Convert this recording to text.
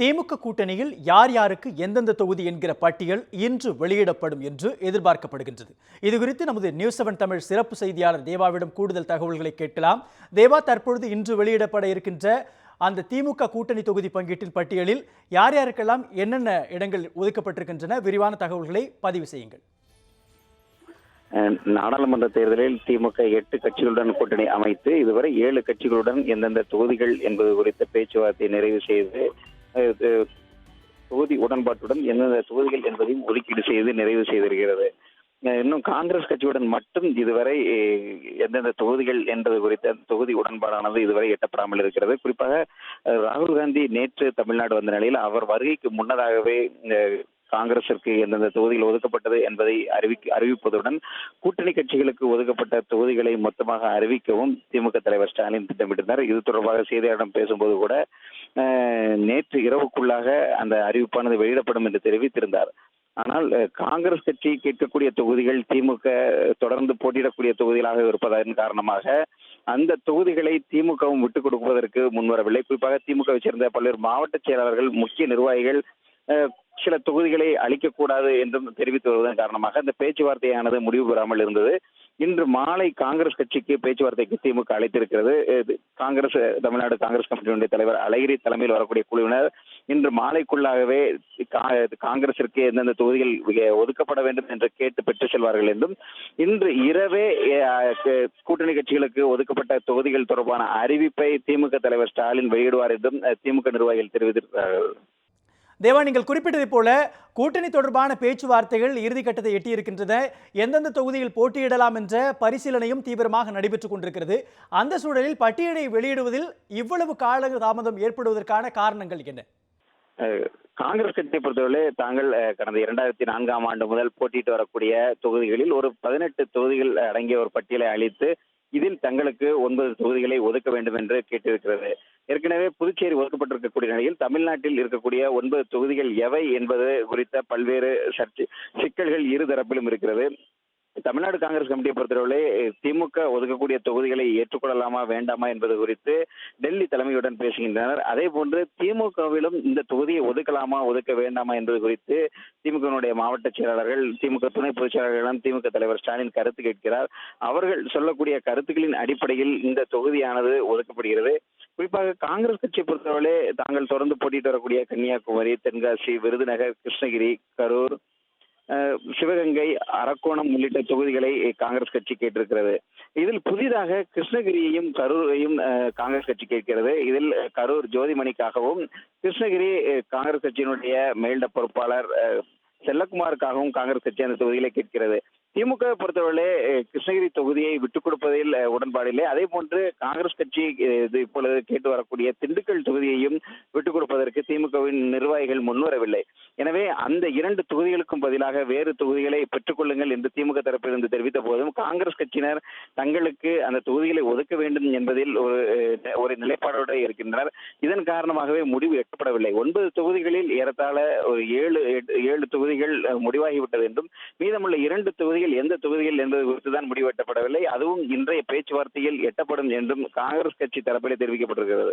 திமுக கூட்டணியில் யார் யாருக்கு எந்தெந்த தொகுதி என்கிற பட்டியல் இன்று வெளியிடப்படும் என்று எதிர்பார்க்கப்படுகின்றது. இது குறித்து நமது நியூஸ் செவன் தமிழ் சிறப்பு செய்தியாளர் தேவாவிடம் கூடுதல் தகவல்களை கேட்கலாம். தேவா தற்பொழுது இன்று வெளியிடப்பட இருக்கின்ற அந்த திமுக கூட்டணி தொகுதி பங்கீட்டின் பட்டியலில் யார் யாருக்கெல்லாம் என்னென்ன இடங்கள் ஒதுக்கப்பட்டிருக்கின்றன விரிவான தகவல்களை பதிவு செய்யுங்கள். அஹ் நாடாளுமன்ற தேர்தலில் திமுக எட்டு கட்சிகளுடன் கூட்டணி அமைத்து இதுவரை ஏழு கட்சிகளுடன் எந்தெந்த தொகுதிகள் என்பது குறித்த பேச்சுவார்த்தை நிறைவு செய்து தொகுதி உடன்பாட்டுடன் எந்தெந்த தொகுதிகள் என்பதையும் ஒதுக்கீடு செய்து நிறைவு செய்திருக்கிறது. இன்னும் காங்கிரஸ் கட்சியுடன் மட்டும் இதுவரை எந்தெந்த தொகுதிகள் என்பது குறித்த தொகுதி உடன்பாடானது இதுவரை எட்டப்படாமல் இருக்கிறது. குறிப்பாக ராகுல் காந்தி நேற்று தமிழ்நாடு வந்த நிலையில் அவர் வருகைக்கு முன்னதாகவே காங்கிரசிற்கு எந்தெந்த தொகுதிகள் ஒதுக்கப்பட்டது என்பதை அறிவி அறிவிப்பதுடன் கூட்டணி கட்சிகளுக்கு ஒதுக்கப்பட்ட தொகுதிகளை மொத்தமாக அறிவிக்கவும் திமுக தலைவர் ஸ்டாலின் திட்டமிட்டிருந்தார். இது தொடர்பாக செய்தியாளர்களிடம் பேசும்போது கூட நேற்று இரவுக்குள்ளாக அந்த அறிவிப்பானது வெளியிடப்படும் என்று தெரிவித்திருந்தார். ஆனால் காங்கிரஸ் கட்சி கேட்கக்கூடிய தொகுதிகள் திமுக தொடர்ந்து போட்டியிடக்கூடிய தொகுதிகளாக இருப்பதன் காரணமாக அந்த தொகுதிகளை திமுகவும் விட்டுக் கொடுப்பதற்கு முன்வரவில்லை. குறிப்பாக திமுகவை சேர்ந்த பல்வேறு மாவட்ட செயலாளர்கள் முக்கிய நிர்வாகிகள் சில தொகுதிகளை அளிக்கக்கூடாது என்றும் தெரிவித்து வருவதன் காரணமாக இந்த பேச்சுவார்த்தையானது முடிவு பெறாமல் இருந்தது. இன்று மாலை காங்கிரஸ் கட்சிக்கு பேச்சுவார்த்தைக்கு திமுக அழைத்திருக்கிறது. இது காங்கிரஸ் தமிழ்நாடு காங்கிரஸ் கமிட்டியினுடைய தலைவர் அழகிரி தலைமையில் வரக்கூடிய குழுவினர் இன்று மாலைக்குள்ளாகவே கா- காங்கிரசிற்கு எந்தெந்த தொகுதிகள் ஒதுக்கப்பட வேண்டும் என்று கேட்டு பெற்று செல்வார்கள் என்றும் இன்று இரவே கூட்டணி கட்சிகளுக்கு ஒதுக்கப்பட்ட தொகுதிகள் தொடர்பான அறிவிப்பை திமுக தலைவர் ஸ்டாலின் வெளியிடுவார் என்றும் திமுக நிர்வாகிகள் தெரிவித்திருக்கிறார்கள். தேவா நீங்கள் குறிப்பிட்டதை போல கூட்டணி தொடர்பான பேச்சுவார்த்தைகள் இறுதிக்கட்டத்தை எட்டியிருக்கின்றன. எந்தெந்த தொகுதியில் போட்டியிடலாம் என்ற பரிசீலனையும் தீவிரமாக நடைபெற்றுக் கொண்டிருக்கிறது. அந்த சூழலில் பட்டியலை வெளியிடுவதில் இவ்வளவு கால தாமதம் ஏற்படுவதற்கான காரணங்கள் என்ன? காங்கிரஸ் கட்சியை பொறுத்தவரை தாங்கள் கடந்த இரண்டாயிரத்தி நான்காம் ஆண்டு முதல் போட்டியிட்டு வரக்கூடிய தொகுதிகளில் ஒரு பதினெட்டு தொகுதிகள் அடங்கிய ஒரு பட்டியலை அளித்து இதில் தங்களுக்கு ஒன்பது தொகுதிகளை ஒதுக்க வேண்டும் என்று கேட்டிருக்கிறது. ஏற்கனவே புதுச்சேரி ஒதுக்கப்பட்டிருக்கக்கூடிய நிலையில் தமிழ்நாட்டில் இருக்கக்கூடிய ஒன்பது தொகுதிகள் எவை என்பது குறித்த பல்வேறு சர்ச்சை சிக்கல்கள் இரு தரப்பிலும் இருக்கிறது. தமிழ்நாடு காங்கிரஸ் கமிட்டியை பொறுத்தவரை திமுக ஒதுக்கக்கூடிய தொகுதிகளை ஏற்றுக்கொள்ளலாமா வேண்டாமா என்பது குறித்து டெல்லி தலைமையுடன் பேசுகின்றனர். அதே போன்று திமுகவிலும் இந்த தொகுதியை ஒதுக்கலாமா ஒதுக்க வேண்டாமா என்பது குறித்து திமுகவினுடைய மாவட்ட செயலாளர்கள் திமுக துணை பொதுச் செயலாளர்களிடம் திமுக தலைவர் ஸ்டாலின் கருத்து கேட்கிறார். அவர்கள் சொல்லக்கூடிய கருத்துக்களின் அடிப்படையில் இந்த தொகுதியானது ஒதுக்கப்படுகிறது. குறிப்பாக காங்கிரஸ் கட்சியை பொறுத்தவரை தாங்கள் தொடர்ந்து போட்டியிட்டு வரக்கூடிய கன்னியாகுமரி தென்காசி விருதுநகர் கிருஷ்ணகிரி கரூர் சிவகங்கை அரக்கோணம் உள்ளிட்ட தொகுதிகளை காங்கிரஸ் கட்சி கேட்டிருக்கிறது. இதில் புதிதாக கிருஷ்ணகிரியையும் கரூரையும் காங்கிரஸ் கட்சி கேட்கிறது. இதில் கரூர் ஜோதிமணிக்காகவும் கிருஷ்ணகிரி காங்கிரஸ் கட்சியினுடைய மேல்ட பொறுப்பாளர் அஹ், செல்லக்குமாருக்காகவும் காங்கிரஸ் கட்சி அந்த தொகுதிகளை கேட்கிறது. திமுக பொறுத்தவரை கிருஷ்ணகிரி தொகுதியை விட்டுக் கொடுப்பதில் உடன்பாடு இல்லை. அதே போன்று காங்கிரஸ் கட்சி இது இப்பொழுது கேட்டு வரக்கூடிய திண்டுக்கல் தொகுதியையும் விட்டுக் கொடுப்பதற்கு திமுகவின் நிர்வாகிகள் முன்வரவில்லை. எனவே அந்த இரண்டு தொகுதிகளுக்கும் பதிலாக வேறு தொகுதிகளை பெற்றுக்கொள்ளுங்கள் என்று திமுக தரப்பிலிருந்து தெரிவித்த போதும் காங்கிரஸ் கட்சியினர் தங்களுக்கு அந்த தொகுதிகளை ஒதுக்க வேண்டும் என்பதில் ஒரு ஒரு நிலைப்பாடோடு இருக்கின்றனர். இதன் காரணமாகவே முடிவு எட்டப்படவில்லை. ஒன்பது தொகுதிகளில் ஏறத்தாழ ஒரு ஏழு எட்டு- ஏழு தொகுதிகள் முடிவாகிவிட்டது என்றும் மீதமுள்ள இரண்டு தொகுதிகள் எந்த தொகுதிகள் என்பது குறித்து தான் முடிவு எட்டப்படவில்லை. அதுவும் இன்றைய பேச்சுவார்த்தையில் எட்டப்படும் என்றும் காங்கிரஸ் கட்சி தரப்பிலே தெரிவிக்கப்பட்டிருக்கிறது.